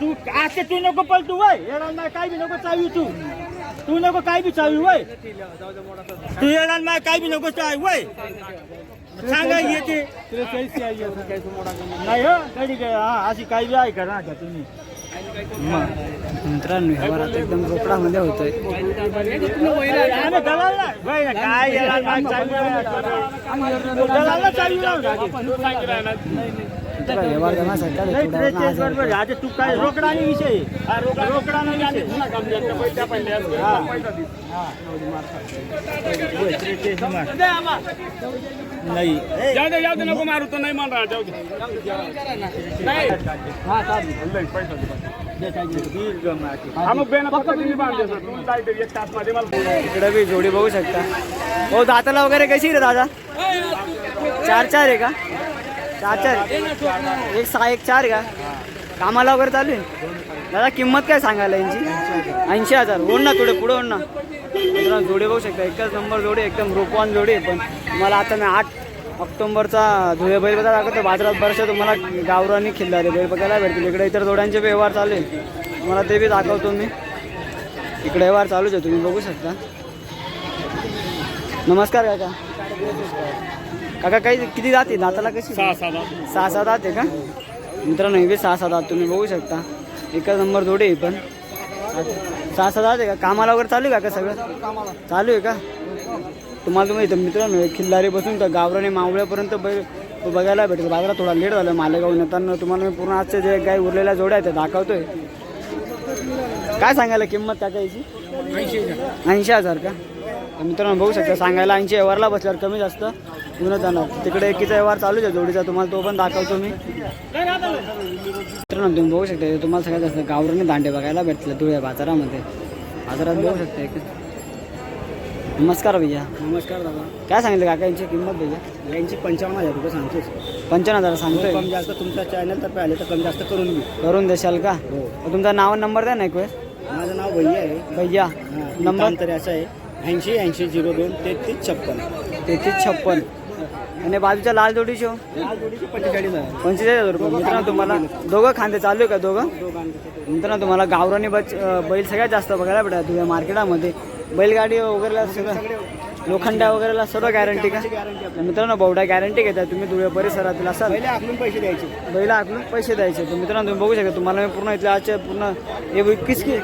तू असे तू नको पलटू वय येणार नाही काय बी नको चावी तू तू नको काय बी चावी वय तू येणार नाही काय बी नको चावी वय सांगा येते नाही हो काय हा अशी बी आहे का ना का तुम्ही मित्रांनो व्यवहारात एकदम रोकडामध्ये होतोय. काय येणार व्यवहार तू काय रोकडा आणि विषय रोकडा आणि नाही जाऊ दे जाऊ दे नको मारू तो नाही जाऊ दे नाही हा मला इकडे बी जोडी बघू शकता. हो दाताला वगैरे कशी रे दादा? चार चार आहे का? चार एक सहा एक चार का? कामाला वगैरे चालू आहे? दादा किंमत काय सांगायला यांची? ऐंशी हजार. ओढ ना थोडे पुढे ओढ ना. जोडे बघू शकता. एकच नंबर जोडे एकदम रोपवान जोडी आहे. पण मला आता मी आठ ऑक्टोबरचा धुळे बैल बघा दाखवतो बाजारात बरेचसे तुम्हाला गावरानी खिल्लारे बैल बघायला भेटतील. इकडे इतर जोड्यांचे व्यवहार चालू आहे. तुम्हाला ते बी दाखवतो मी. इकडे व्यवहार चालूच आहे. तुम्ही बघू शकता. नमस्कार काका. काका काही किती जाते दाताला कशी? सहा सहा सहा सात दात आहे का? मित्रांनो हे बी सहा सात दात. तुम्ही बघू शकता. एकच नंबर जोडी आहे पण. सहा सात दात आहे का? कामाला वगैरे चालू आहे का सगळं? चालू आहे का? तुम्हाला तुम्ही इथं मित्रांनो खिल्लारी बसून तर गावराने मावळ्यापर्यंत बैल बघायला भेटेल बाजारात थोडा लेट झाला मालेगाव येताना तुम्हाला मी पूर्ण आजच्या जे काही उरलेल्या जोड्या आहेत त्या दाखवतोय. काय सांगायला किंमत टाकायची ऐंशी हजार. का? तर मित्रांनो बघू शकता सांगायला ऐंशी व्यवहारला बसल्यावर कमी जास्त. जाणार तिकडे एकीचा व्यवहार चालूच आहे जोडीचा. तुम्हाला तो पण दाखवतो मी. मित्रांनो तुम्ही बघू शकता तुम्हाला सगळ्यात जास्त गावराने दांडे बघायला भेटतील धुळे बाजारामध्ये. बाजारात बघू शकता एक. नमस्कार भैया. नमस्कार दादा. काय सांगितलं काका यांची किंमत भैया? यांची पंचावन्न हजार रुपये सांगतोस पंच्याण्णव हजार सांगतोय? कमी जास्त तुमच्या चॅनल तर्फे आले तर कमी जास्त करून घेऊ करून देशाल का? हो. तुमचा नाव नंबर द्या ना एक वेळेस माझं नाव भैया आहे. भैया. Number number? तरी असं आहे. ऐंशी ऐंशी झिरो दोन तेहतीस छप्पन. तेहतीस छप्पन. आणि बाजूच्या लाल जोडीची? पंचेचाळीस हजार रुपये. मित्रांनो तुम्हाला दोघं खांदे चालू आहे का? दोघं? मित्रांनो तुम्हाला गावरानी बच बैल सगळ्यात जास्त बघायला भेटतात. तुझ्या मार्केटामध्ये बैलगाडी वगैरेला सगळं लोखंड्या वगैरेला सर्व गॅरंटी का? मित्रांनो बहुडा गॅरंटी घेतात. तुम्ही धुळे परिसरातील असाल पैसे द्यायचे. बैला आखलून पैसे द्यायचे. तर मित्रांनो तुम्ही बघू शकता तुम्हाला मी पूर्ण इथल्या आजच्या पूर्ण हे किस की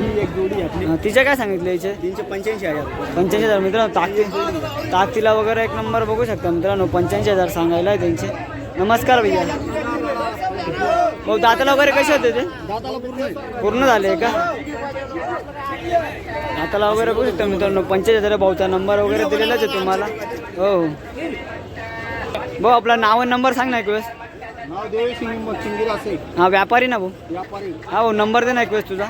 ही एक जोडी आपली अं, तिचे काय सांगितले याचे? तीनशे पंच्याऐंशी हजार. पंच्याऐंशी हजार मित्रांनो ताकती ताकतीला वगैरे एक नंबर बघू शकता मित्रांनो. पंच्याऐंशी हजार सांगायला आहे त्यांचे. नमस्कार भैया. भाऊ दाताला वगैरे कसे होते ते? पूर्ण झाले का? दाताला वगैरे बघू शकता मित्रांनो. पंच्याऐंशी हजार भाऊचा नंबर वगैरे दिलेलाच आहे तुम्हाला. हो हो. भाऊ आपला नाव आणि नंबर सांग ना एक वेळेस. हा व्यापारी ना भाऊ? व्यापारी. हा भाऊ नंबर दे ना एक वेळेस तुझा.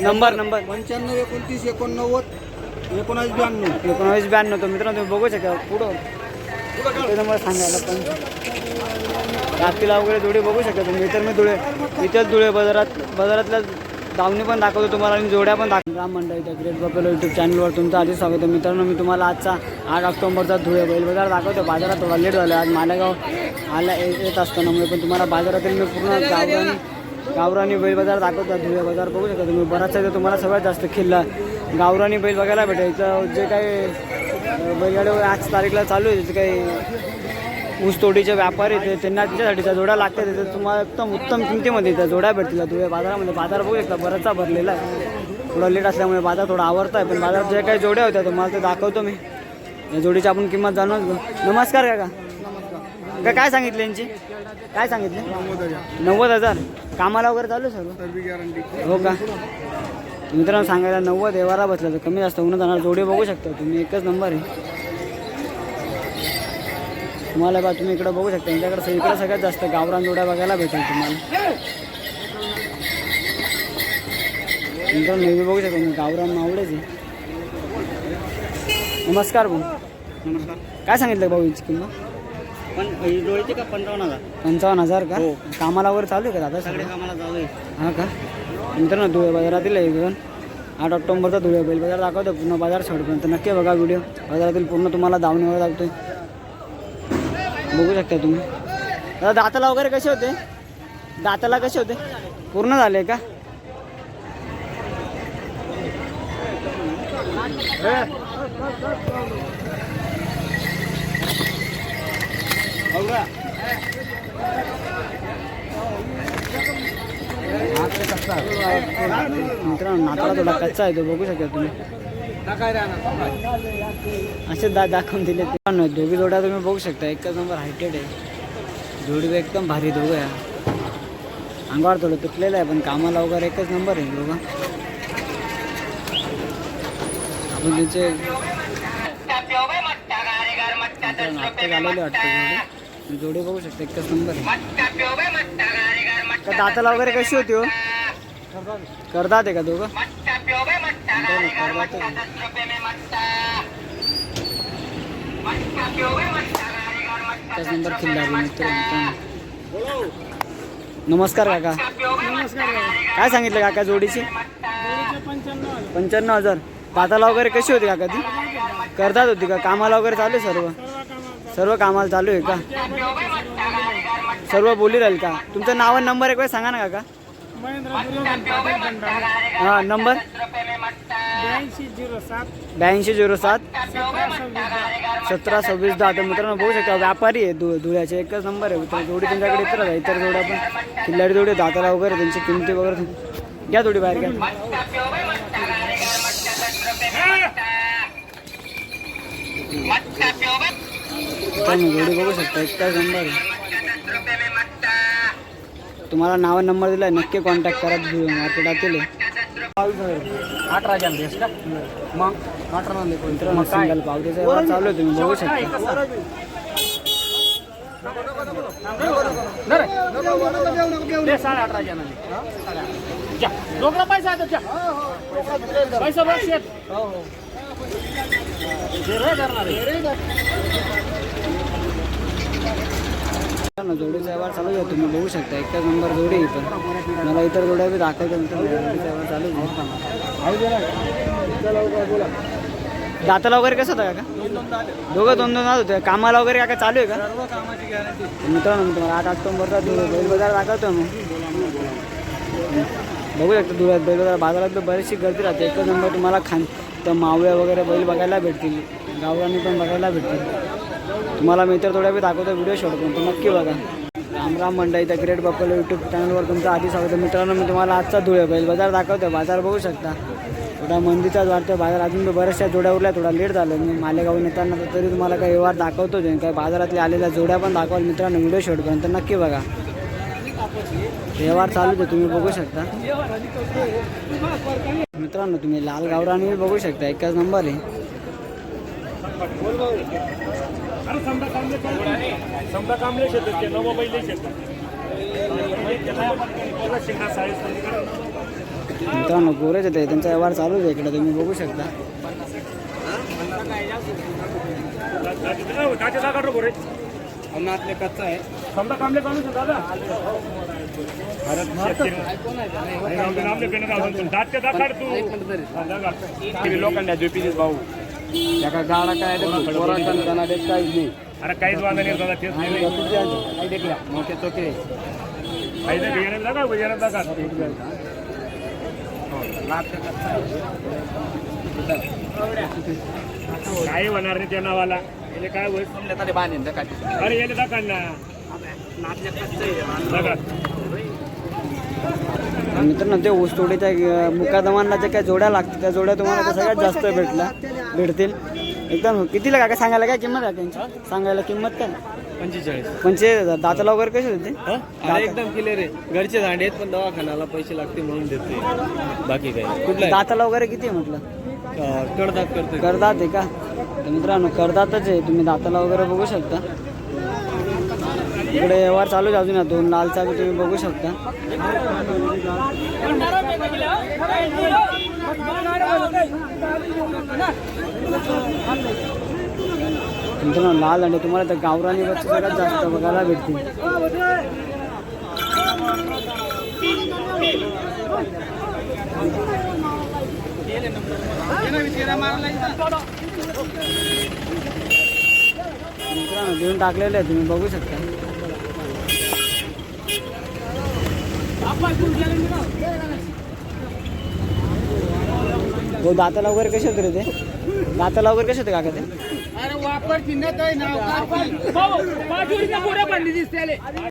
Number number. पंच्याण्णव एकोणतीस एकोणनव्वद एकोणावीस ब्याण्णव. एकोणावीस ब्याण्णव तो मित्रांनो तुम्ही बघू शकता पुढं. नंबर सांगायला पण. रात्रीला वगैरे धुळे बघू शकता तुम्ही. इतर मी धुळे इथेच धुळे बाजारात बाजारातल्या दावणी पण दाखवतो तुम्हाला आणि जोड्या पण दाखवतो राम मंडळीच्या ग्रेट बपेलो यूट्यूब चॅनलवर तुमचं आधीच स्वागत आहे. मित्रांनो मी तुम्हाला आजचा आठ ऑक्टोबरचा धुळे बैल बाजार दाखवतो. बाजारात थोडा लेट झाला आज मालेगाव आला येत असताना पण तुम्हाला बाजारातील मी पूर्ण गावरानी गावरानी बैल बाजार दाखवतात धुळे बाजार बघू शकता तुम्ही. बराचसा इथं तुम्हाला सगळ्यात जास्त खिल्ला गावरानी बैल बघायला भेटायचं जे काही अं, बैलगाडी आज तारीखला चालू आहे त्याचे काही ऊसतोडीचे व्यापारी ते त्यांना त्याच्यासाठीचा जोड्या लागतात. तिथे तुम्हाला एकदम उत्तम किमतीमध्ये त्या जोड्या भेटतील धुळे बाजारामध्ये. बाजार बघू शकता बराचसा भरलेला आहे. थोडा लेट असल्यामुळे बाजार थोडा आवडता आहे पण बाजारात जे काही जोड्या होत्या तुम्हाला ते दाखवतो मी. या जोडीची आपण किंमत जाणूनच नमस्कार काका. का काय सांगितले यांची? काय सांगितले? नव्वद हजार. कामाला वगैरे चालू सर्व गॅरंटी हो का? मित्रांनो सांगायला नव्वद व्यवहारा बसला तर कमी जास्त होऊन जाणार. जोडी बघू शकता तुम्ही एकच नंबर आहे. तुम्हाला बा तुम्ही इकडे बघू शकता. यांच्याकडे सगळीकडे सगळ्यात जास्त गावरान जोड्या बघायला भेटेल तुम्हाला. मित्रांनो नेहमी बघू शकता मी गावरान मावडेच आहे. नमस्कार भाऊ. नमस्कार. काय सांगितलं भाऊ यांची किंमत? पण का पंचावन्न हजार? पंचावन्न हजार का? हो. कामाला वगैरे चालू आहे का दादा सगळे सगळे? कामाला चालू आहे. हा का? मित्रांनो धुळे बाजारातील आहे एकदम आठ ऑक्टोबरचा धुळे बैल बाजार दाखवतो. पूर्ण बाजार शेवटपर्यंत. नक्की बघा व्हिडिओ. बाजारातील पूर्ण तुम्हाला दावणी वगैरे दाखवतोय. बघू शकता तुम्ही. दादा दाताला वगैरे कसे होते? दाताला कसे होते? पूर्ण झाले का? मित्रांनो नाताळा थोडा कच्चा आहे तो बघू शकता तुम्ही. असे दा दाखवून दिले मित्रांनो दोघी जोड्या तुम्ही बघू शकता एकच नंबर हायटेड आहे. जोडी एकदम भारी दोघं आहे. अंगावर थोडं तुटलेलं आहे पण कामाला वगैरे एकच नंबर आहे दोघं आपण त्यांचे वाटतं जोडी जोडी बघू शकता एकच नंबर का दाताला वगैरे कशी होती हो? करतात आहे का दोघं? करदाते नंबर मित्र मित्रांनो. नमस्कार काका. काय सांगितलं काका जोडीची? पंच्याण्णव हजार. दाताला वगैरे कशी होती काका ती? करतात होती का? कामाला वगैरे चालू आहे सर्व? सर्व कामाला चालू आहे का? सर्व बोली राहील का? तुमचं नाव आणि नंबर एक वेळ सांगा ना काका. हां नंबर? ब्याऐंशी झिरो सात. सतरा सव्वीस दहा. तर मित्रांनो बघू शकता व्यापारी आहे धु धुळ्याचे. एकच नंबर आहे. मित्रांनो जोडी त्यांच्याकडे इतर आहे. इतर जोड्या पण. किल्लाडी जोडी दाताला वगैरे त्यांची किमती वगैरे घ्या थोडी बाहेर घ्या. मित्रांनो जोडी बघू शकता. नंबर तुम्हाला नाव नंबर दिला नक्की कॉन्टॅक्ट करा मार्केटातील का? मग? अठरा मित्रांनो सिंगल पावतीचा व्यवहार चालू आहे तुम्ही बघू शकता. साडे अठरा जणांनी पैसा. पैसा बघ ना जोडीचा व्यवहार चालू आहे तुम्ही बघू शकता. एकटाच नंबर जोडी आहे इथं. मला इतर जोड्या बी दाखवतो जोडीचा व्यवहार चालू आहे. दाताला वगैरे कसं होता काका? दोघं दोन दोन होते. कामाला वगैरे काका चालू आहे का? मित्रांनो मी तुम्हाला आठ ऑक्टोबरचा बैल बाजार दाखवतो मग बघू शकता धुळ्यात बैल बाजार बाजारात बी बरीचशी गर्दी राहते. एकच नंबर तुम्हाला खान तर मावळ्या वगैरे बैल बघायला भेटतील. गावरांनी पण बघायला भेटतील. तुम्हाला मी तर थोड्या वेळ दाखवतो व्हिडिओ शॉट करून. नक्की बघा. राम राम मंडई त्या ग्रेट बप्पल यूट्यूब चॅनलवर तुमचं आधी स्वागत मित्रांनो मी तुम्हाला आजचा धुळे बैल बाजार दाखवतो बाजार बघू शकता. थोडा मंदीचाच वाटतो बाजार अजून बऱ्याचशा जोड्या उरल्या थोडा लेट झालं मी मालेगावून येताना तर तरी तुम्हाला काही व्यवहार दाखवतोच आहे. काही बाजारातल्या आलेल्या जोड्या पण दाखवाल मित्रांनो व्हिडिओ शॉटपर्यंत नक्की बघा. व्यवहार चालूच आहे तुम्ही बघू शकता. मित्रांनो तुम्ही लाल गावराने बघू शकता एकाच नंबर आहे. समजा कामले समजा कामले शेतात ते नवं बैल शेतात. मित्रांनो येते त्यांचा व्यवहार चालूच आहे इकडे तुम्ही बघू शकता. अन्नातले कच्चा आहे. समजा कामले चालू शकता दादा. दाखड तू. जोपीचे भाऊ? एका गाडा काय काहीच नाही. अरे काहीच वादा नाही दादा तेच नाही. काही देखला. चोके काही नाही बियाणे दाखा बियाणे दाखा काही होणार नाही त्या नावाला. याले काय होईल? तरी बांधेन काठी. अरे याले दाखा ना. मित्रांनो ते ऊसतोडीच्या अ, मुकादमांना जे काय जोड्या लागतात त्या जोड्या तुम्हाला सगळ्यात जास्त भेटल्या. भेटतील? एकदम. कितीला काका सांगायला काय किंमत आहे त्यांची? सांगायला किंमत काय? पंचेचाळीस. हजार. दाताला वगैरे कसे होते? एकदम क्लिअर आहे. घरचे दांडे आहेत पण दवाखान्याला पैसे लागते म्हणून देते बाकी काय? कुठला दाताला वगैरे किती आहे म्हटलं? आहे कडदात करतोय. करदात आहे का? तर मित्रांनो करदातच आहे. तुम्ही दाताला वगैरे बघू शकता. इकडे व्यवहार चालू आहे अजून. या दोन लालचा बी तुम्ही बघू शकता. मित्रांनो लाल आणि तुम्हाला तर गावरानी बच्चे सगळ्यात जास्त बघायला भेटतील. मित्रांनो देऊन टाकलेले आहे तुम्ही बघू शकता. हो दाताला वगैरे कसे होते रे ते? दाताला वगैरे कसे होते काका ते? अरे वापर चिन्ह नाव